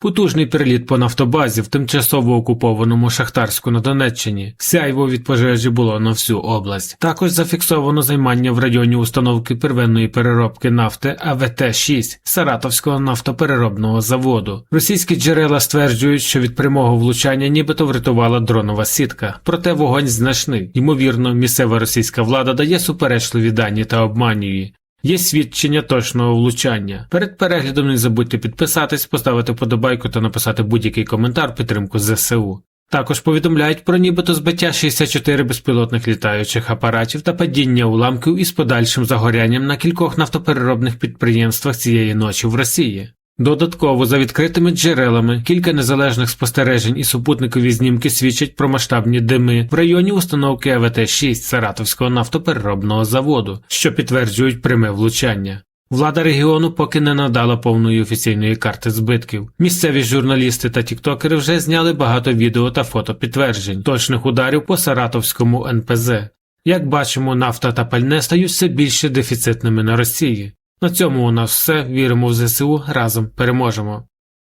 Потужний переліт по нафтобазі в тимчасово окупованому Шахтарську на Донеччині. Сяйво від пожежі було на всю область. Також зафіксовано займання в районі установки первинної переробки нафти АВТ-6 Саратовського нафтопереробного заводу. Російські джерела стверджують, що від прямого влучання нібито врятувала дронова сітка. Проте вогонь значний. Ймовірно, місцева російська влада дає суперечливі дані та обманює. Є свідчення точного влучання. Перед переглядом не забудьте підписатись, поставити подобайку та написати будь-який коментар підтримку ЗСУ. Також повідомляють про нібито збиття 64 безпілотних літаючих апаратів та падіння уламків із подальшим загорянням на кількох нафтопереробних підприємствах цієї ночі в Росії. Додатково, за відкритими джерелами, кілька незалежних спостережень і супутникові знімки свідчать про масштабні дими в районі установки АВТ-6 Саратовського нафтопереробного заводу, що підтверджують пряме влучання. Влада регіону поки не надала повної офіційної карти збитків. Місцеві журналісти та тіктокери вже зняли багато відео та фото підтверджень точних ударів по Саратовському НПЗ. Як бачимо, нафта та пальне стають все більше дефіцитними на Росії. На цьому у нас все. Віримо в ЗСУ. Разом переможемо.